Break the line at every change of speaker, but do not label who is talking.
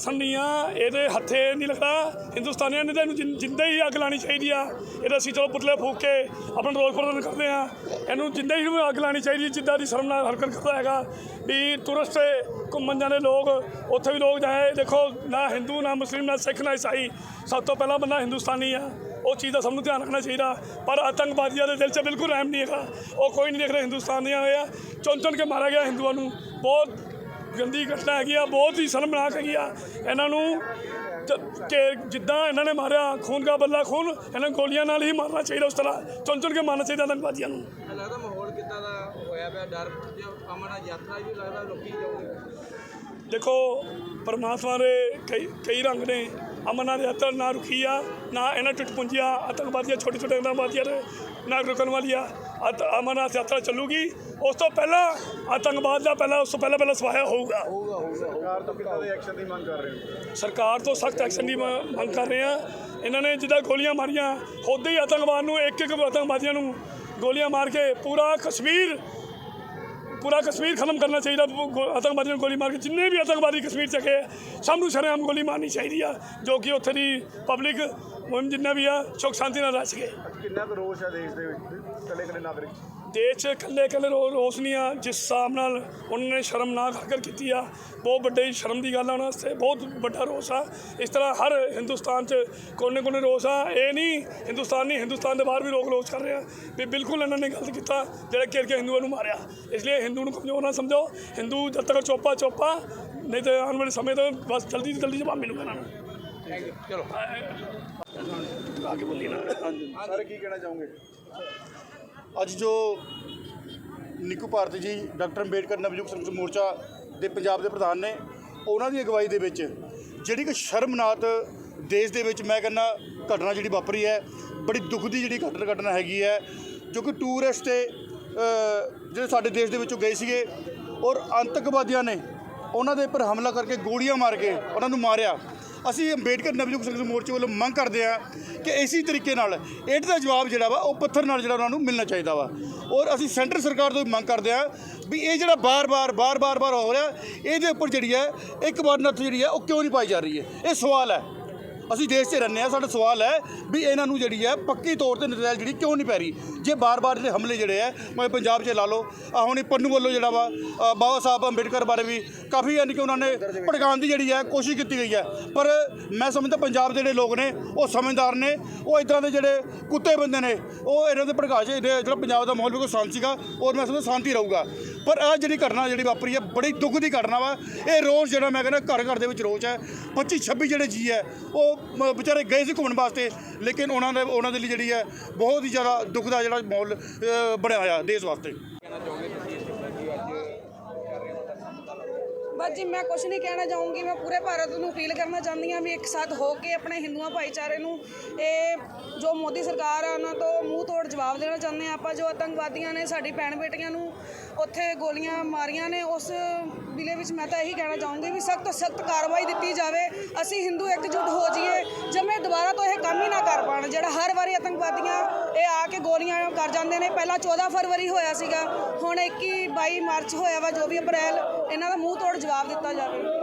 Person ਨਹੀਂ ਆ ਇਹਦੇ ਹੱਥੇ ਨਹੀਂ ਲੱਗਦਾ ਹਿੰਦੁਸਤਾਨੀਆਂ ਨੇ ਤਾਂ ਇਹਨੂੰ ਜਿੰ- ਜਿੰਦੇ ਹੀ ਅੱਗ ਲਾਣੀ ਚਾਹੀਦੀ ਆ। ਇਹਦਾ ਅਸੀਂ ਚਲੋ ਪੁਤਲੇ ਫੂਕ ਕੇ ਆਪਣਾ ਰੋਸ ਪ੍ਰਦਰਸ਼ਨ ਕਰਦੇ ਆ। ਇਹਨੂੰ ਜਿੰਦੇ ਹੀ ਅੱਗ ਲਾਣੀ ਚਾਹੀਦੀ ਜਿੱਦਾਂ ਦੀ ਸ਼ਰਮ ਨਾਲ ਹਰਕਤ ਕਰਦਾ ਹੈਗਾ। ਵੀ ਟੂਰਿਸਟ ਘੁੰਮਣ ਜਾਂਦੇ ਲੋਕ, ਉੱਥੇ ਵੀ ਲੋਕ ਜਾਏ। ਦੇਖੋ, ਨਾ ਹਿੰਦੂ, ਨਾ ਮੁਸਲਿਮ, ਨਾ ਸਿੱਖ, ਨਾ ਈਸਾਈ। ਸਭ ਤੋਂ ਪਹਿਲਾਂ ਬੰਦਾ ਹਿੰਦੁਸਤਾਨੀ ਆ। ਉਹ ਚੀਜ਼ ਦਾ ਸਭ ਨੂੰ ਧਿਆਨ ਰੱਖਣਾ ਚਾਹੀਦਾ। ਪਰ ਆਤੰਕਵਾਦੀਆਂ ਦੇ ਦਿਲ 'ਚ ਬਿਲਕੁਲ ਰਹਿਮ ਨਹੀਂ ਹੈਗਾ। ਉਹ ਕੋਈ ਨਹੀਂ ਦੇਖ ਰਿਹਾ ਹਿੰਦੁਸਤਾਨ ਦੀਆਂ ਹੋਇਆ। ਚੁਣ ਚੁਣ ਕੇ ਮਾਰਿਆ ਗਿਆ ਹਿੰਦੂਆਂ ਨੂੰ। ਬਹੁਤ ਗੰਦੀ ਘਟਨਾ ਹੈਗੀ ਆ ਬਹੁਤ ਹੀ ਸ਼ਰਮਨਾਕ ਹੈਗੀ ਆ। ਇਹਨਾਂ ਨੂੰ ਕਿ ਜਿੱਦਾਂ ਇਹਨਾਂ ਨੇ ਮਾਰਿਆ ਖੂਨ ਦਾ ਬੱਲਾ ਖੂਨ ਇਹਨਾਂ ਨੂੰ ਗੋਲੀਆਂ ਨਾਲ ਹੀ ਮਾਰਨਾ ਚਾਹੀਦਾ ਉਸ ਤਰ੍ਹਾਂ ਚੁਣ ਚੁਣ ਕੇ ਮਾਰਨਾ ਚਾਹੀਦਾ ਆਤੰਕਵਾਦੀਆਂ ਨੂੰ।
ਲੱਗਦਾ ਮਾਹੌਲ ਕਿੱਦਾਂ ਦਾ ਹੋਇਆ ਪਿਆ ਡਰ ਜੇ ਅਮਰਨਾਥ ਯਾਤਰਾ ਵੀ ਲੱਗਦਾ ਲੋਕੀ ਜਾਓਗੇ
ਦੇਖੋ ਪਰਮਾਤਮਾ ਦੇ ਕਈ ਕਈ ਰੰਗ ਨੇ। ਅਮਰਨਾਥ ਯਾਤਰਾ ਨਾ ਰੁਕੀ ਆ ਨਾ ਇਹਨਾਂ ਟੁੱਟਪੁੰਜੀਆਂ ਆਤੰਕਵਾਦੀਆਂ ਛੋਟੇ ਛੋਟੇ ਆਤੰਕਵਾਦੀਆਂ ਦੇ ਨਾ ਰੁਕਣ ਵਾਲੀ ਆ। ਅਤ- ਅਮਰਨਾਥ ਯਾਤਰਾ ਚੱਲੂਗੀ। ਉਸ ਤੋਂ ਪਹਿਲਾਂ ਆਤੰਕਵਾਦ ਦਾ ਪਹਿਲਾਂ ਉਸ ਤੋਂ ਪਹਿਲਾਂ ਪਹਿਲਾਂ ਸਵਾਇਆ ਹੋਊਗਾ।
ਸਰਕਾਰ ਤੋਂ ਕਿੱਦਾਂ ਦੇ ਐਕਸ਼ਨ ਦੀ ਮੰਗ ਕਰ ਰਹੇ ਹੋ?
ਸਰਕਾਰ ਤੋਂ ਸਖਤ ਐਕਸ਼ਨ ਦੀ ਮੰਗ ਕਰ ਰਹੇ ਆ। ਇਹਨਾਂ ਨੇ ਜਿੱਦਾਂ ਗੋਲੀਆਂ ਮਾਰੀਆਂ ਉਹਦੇ ਹੀ ਆਤੰਕਵਾਦ ਨੂੰ ਇੱਕ ਇੱਕ ਆਤੰਕਵਾਦੀਆਂ ਨੂੰ ਗੋਲੀਆਂ ਮਾਰ ਕੇ ਪੂਰਾ ਕਸ਼ਮੀਰ ਪੂਰਾ ਕਸ਼ਮੀਰ ਖਤਮ ਕਰਨਾ ਚਾਹੀਦਾ ਗੋ- ਨੂੰ ਗੋਲੀ ਮਾਰ ਕੇ ਜਿੰਨੇ ਵੀ ਆਤੰਕਵਾਦੀ ਕਸ਼ਮੀਰ ਚ ਹੈਗੇ ਆ, ਸਭ ਨੂੰ ਸ਼ਰੇਆਮ ਗੋਲੀ ਮਾਰਨੀ ਚਾਹੀਦੀ ਆ ਜੋ ਕਿ ਉੱਥੇ ਦੀ ਪਬਲਿਕ ਜਿੰਨਾ ਵੀ ਆ ਸੁੱਖ ਸ਼ਾਂਤੀ ਨਾਲ ਰਹਿ ਸਕੇ
ਕਿੰਨਾ ਕੁ ਰੋਸ਼ ਹੈ ਦੇਸ਼ ਦੇ ਵਿੱਚ ਕੱਲੇ ਕੱਲੇ ਨਾਗਰਿਕ?
ਦੇਸ਼ 'ਚ ਇਕੱਲੇ ਰੋ ਰੋਸ ਨਹੀਂ ਆ ਜਿਸ ਹਿਸਾਬ ਨਾਲ ਉਹਨਾਂ ਨੇ ਸ਼ਰਮਨਾਕ ਹਰਕਤ ਕੀਤੀ ਆ। ਬਹੁਤ ਵੱਡੀ ਸ਼ਰਮ ਦੀ ਗੱਲ ਆ ਉਹਨਾਂ ਵਾਸਤੇ ਬਹੁਤ ਵੱਡਾ ਰੋਸ ਆ। ਇਸ ਤਰ੍ਹਾਂ ਹਰ ਹਿੰਦੁਸਤਾਨ 'ਚ ਕੋਨੇ ਕੋਨੇ ਰੋਸ ਆ। ਇਹ ਨਹੀਂ ਹਿੰਦੁਸਤਾਨ ਨਹੀਂ ਹਿੰਦੁਸਤਾਨ ਦੇ ਬਾਹਰ ਵੀ ਲੋਕ ਰੋਸ ਕਰ ਰਹੇ ਆ। ਵੀ ਬਿਲਕੁਲ ਇਹਨਾਂ ਨੇ ਗਲਤ ਕੀਤਾ ਜਿਹੜਾ ਘੇਰ ਕੇ ਹਿੰਦੂਆਂ ਨੂੰ ਮਾਰਿਆ। ਇਸ ਲਈ ਹਿੰਦੂ ਨੂੰ ਕਮਜ਼ੋਰ ਨਾ ਸਮਝੋ। ਹਿੰਦੂ ਜਦ ਤੱਕ ਚੋਪਾ ਚੋਪਾ ਨਹੀਂ ਤੇ ਆਉਣ ਵਾਲੇ ਸਮੇਂ ਤੋਂ ਬਸ ਜਲਦੀ ਤੋਂ ਜਲਦੀ ਜਵਾਬ ਮਿਲੂਗਾ ਇਹਨਾਂ ਨੂੰ।
ਥੈਂਕ ਯੂ ਚਲੋ
ਆ ਬੋਲੀ ਨਾ
ਸਾਰੇ ਕੀ ਕਹਿਣਾ ਚਾਹੋਗੇ?
ਅੱਜ ਜੋ ਨਿੱਕੂ ਭਾਰਤੀ ਜੀ, ਡਾਕਟਰ ਅੰਬੇਡਕਰ ਨਵਯੁਗ ਸੰਘਰਸ਼ ਮੋਰਚਾ ਦੇ ਪੰਜਾਬ ਦੇ ਪ੍ਰਧਾਨ ਨੇ, ਉਹਨਾਂ ਦੀ ਅਗਵਾਈ ਦੇ ਵਿੱਚ ਜਿਹੜੀ ਕਿ ਸ਼ਰਮਨਾਕ ਦੇਸ਼ ਦੇ ਵਿੱਚ ਮੈਂ ਕਹਿੰਦਾ ਘਟਨਾ ਜਿਹੜੀ ਵਾਪਰੀ ਹੈ, ਬੜੀ ਦੁੱਖ ਦੀ ਜਿਹੜੀ ਘਟਨਾ ਘਟਨਾ ਹੈਗੀ ਹੈ, ਜੋ ਕਿ ਟੂਰਿਸਟ ਤੇ ਜਿਹੜੇ ਸਾਡੇ ਦੇਸ਼ ਦੇ ਵਿੱਚੋਂ ਗਏ ਸੀਗੇ ਔਰ ਆਤੰਕਵਾਦੀਆਂ ਨੇ ਉਹਨਾਂ ਦੇ ਉੱਪਰ ਹਮਲਾ ਕਰਕੇ ਗੋਲੀਆਂ ਮਾਰ ਕੇ ਉਹਨਾਂ ਨੂੰ ਮਾਰਿਆ। ਅਸੀਂ ਅੰਬੇਡਕਰ ਨਵਯੁਗ ਸੰਘਰਸ਼ ਮੋਰਚੇ ਵੱਲੋਂ ਮੰਗ ਕਰਦੇ ਆ ਕਿ ਇਸੇ ਤਰੀਕੇ ਨਾਲ ਇੱਟ ਦਾ ਜਵਾਬ ਜਿਹੜਾ ਵਾ, ਉਹ ਪੱਥਰ ਨਾਲ ਜਿਹੜਾ ਉਹਨਾਂ ਨੂੰ ਮਿਲਣਾ ਚਾਹੀਦਾ ਵਾ। ਔਰ ਅਸੀਂ ਸੈਂਟਰ ਸਰਕਾਰ ਤੋਂ ਵੀ ਮੰਗ ਕਰਦੇ ਆ ਵੀ ਇਹ ਜਿਹੜਾ ਬਾਰ-ਬਾਰ ਬਾਰ-ਬਾਰ ਬਾਰ ਹੋ ਰਿਹਾ, ਇਹਦੇ ਉੱਪਰ ਜਿਹੜੀ ਹੈ, ਇੱਕ ਵਾਰ ਨੱਥ ਜਿਹੜੀ ਹੈ, ਉਹ ਕਿਉਂ ਨਹੀਂ ਪਾਈ ਜਾ ਰਹੀ ਹੈ? ਇਹ ਸਵਾਲ ਹੈ। ਅਸੀਂ ਦੇਸ਼ 'ਚ ਰਹਿੰਦੇ ਆ ਸਾਡਾ ਸਵਾਲ ਹੈ ਵੀ ਇਹਨਾਂ ਨੂੰ ਜਿਹੜੀ ਹੈ ਪੱਕੀ ਤੌਰ ਤੇ ਨਤੀਜਾ ਜਿਹੜੀ ਕਿਉਂ ਨਹੀਂ ਪੈ ਰਹੀ ਜੇ ਬਾਰ-ਬਾਰ ਜਿਹੜੇ ਹਮਲੇ ਜਿਹੜੇ ਹੈ ਮੈਂ ਪੰਜਾਬ 'ਚ ਲਾ ਲਓ ਆ ਹੁਣ ਇਹ ਪੰਨੂ ਵੱਲੋਂ ਜਿਹੜਾ ਵਾ ਅ, ਬਾਬਾ ਸਾਹਿਬ ਅੰਬੇਡਕਰ ਬਾਰੇ ਵੀ ਕਾਫੀ ਯਾਨੀ ਕਿ ਉਹਨਾਂ ਨੇ ਭੜਕਾਉਣ ਦੀ ਜਿਹੜੀ ਹੈ ਕੋਸ਼ਿਸ਼ ਕੀਤੀ ਗਈ ਹੈ। ਪਰ ਮੈਂ ਸਮਝਦਾ ਪੰਜਾਬ ਦੇ ਜਿਹੜੇ ਲੋਕ ਨੇ ਉਹ ਸਮਝਦਾਰ ਨੇ ਉਹ ਇਦਾਂ ਦੇ ਜਿਹੜੇ ਕੁੱਤੇ ਬੰਦੇ ਨੇ ਉਹ ਇਹਨਾਂ ਦੇ ਭੜਕਾ 'ਚ ਇਹਦੇ ਜਿਹੜਾ ਪੰਜਾਬ ਦਾ ਮਾਹੌਲ ਬਿਲਕੁਲ ਸ਼ਾਂਤ ਸੀਗਾ ਔਰ ਮੈਂ ਸਮਝਦਾ ਸ਼ਾਂਤੀ ਰਹੂਗਾ। ਪਰ ਆ ਜਿਹੜੀ ਘਟਨਾ ਜਿਹੜੀ ਵਾਪਰੀ ਹੈ, ਬੜੀ ਦੁੱਖ ਦੀ ਘਟਨਾ ਵਾ। ਇਹ ਰੋਜ਼ ਜਿਹੜਾ ਮੈਂ ਕਹਿੰਦਾ, ਘਰ ਘਰ ਦੇ ਵਿੱਚ ਰੋਜ਼ ਹੈ। 25 26 ਜਿਹੜੇ ਜੀ ਹੈ, ਉਹ ਵਿਚਾਰੇ ਗਏ ਸੀ ਘੁੰਮਣ ਵਾਸਤੇ, ਲੇਕਿਨ ਉਹਨਾਂ ਦੇ ਉਹਨਾਂ ਦੇ ਲਈ ਜਿਹੜੀ ਹੈ, ਬਹੁਤ ਹੀ ਜ਼ਿਆਦਾ ਦੁੱਖ ਦਾ ਜਿਹੜਾ ਮਾਹੌਲ ਬਣਿਆ ਹੋਇਆ ਦੇਸ਼ ਵਾਸਤੇ
ਕਹਿਣਾ ਚਾਹੋਗੇ ਤੁਸੀਂ ਇਸ ਟਿੱਪਣੀ ਜੀ ਅੱਜ ਕਰ ਰਹੇ ਹੋ ਤਾਂ ਪਤਾ ਲੱਗਾ
ਬਸ ਜੀ ਮੈਂ ਕੁਝ ਨਹੀਂ ਕਹਿਣਾ ਚਾਹੂੰਗੀ। ਮੈਂ ਪੂਰੇ ਭਾਰਤ ਨੂੰ ਅਪੀਲ ਕਰਨਾ ਚਾਹੁੰਦੀ ਹਾਂ ਵੀ ਇੱਕ ਸਾਥ ਹੋ ਕੇ ਆਪਣੇ ਹਿੰਦੂਆਂ ਭਾਈਚਾਰੇ ਨੂੰ ਇਹ ਜੋ ਮੋਦੀ ਸਰਕਾਰ ਆ, ਉਹਨਾਂ ਤੋਂ ਮੂੰਹ ਤੋੜ ਜਵਾਬ ਦੇਣਾ ਚਾਹੁੰਦੇ ਹਾਂ। ਆਪਾਂ ਜੋ ਆਤੰਕਵਾਦੀਆਂ ਨੇ, ਸਾਡੀ ਭੈਣ ਬੇਟੀਆਂ ਨੂੰ ਉੱਥੇ ਗੋਲੀਆਂ ਮਾਰੀਆਂ ਨੇ, ਉਸ ਵਿਲੇ ਵਿੱਚ ਮੈਂ ਤਾਂ ਇਹੀ ਕਹਿਣਾ ਚਾਹੂੰਗੀ ਵੀ ਸਖਤ ਤੋਂ ਸਖਤ ਕਾਰਵਾਈ ਦਿੱਤੀ ਜਾਵੇ। ਅਸੀਂ ਹਿੰਦੂ ਇਕਜੁੱਟ ਹੋ ਜਾਈਏ, ਜਮੇ ਦੁਬਾਰਾ ਤੋਂ ਇਹ ਕੰਮ ਹੀ ਨਾ ਕਰ ਪਾਣ। ਜਿਹੜਾ ਹਰ ਵਾਰੀ ਆਤੰਕਵਾਦੀਆਂ ਇਹ ਆ ਕੇ ਗੋਲੀਆਂ ਕਰ ਜਾਂਦੇ ਨੇ, ਪਹਿਲਾਂ 14 ਫਰਵਰੀ ਹੋਇਆ ਸੀਗਾ, ਹੁਣ 21 22 ਮਾਰਚ ਹੋਇਆ ਵਾ, ਜੋ ਵੀ ਅਪ੍ਰੈਲ ਇਹਨਾਂ ਦਾ ਮੂੰਹ ਤੋੜ ਜਵਾਬ ਦਿੱਤਾ ਜਾਵੇ।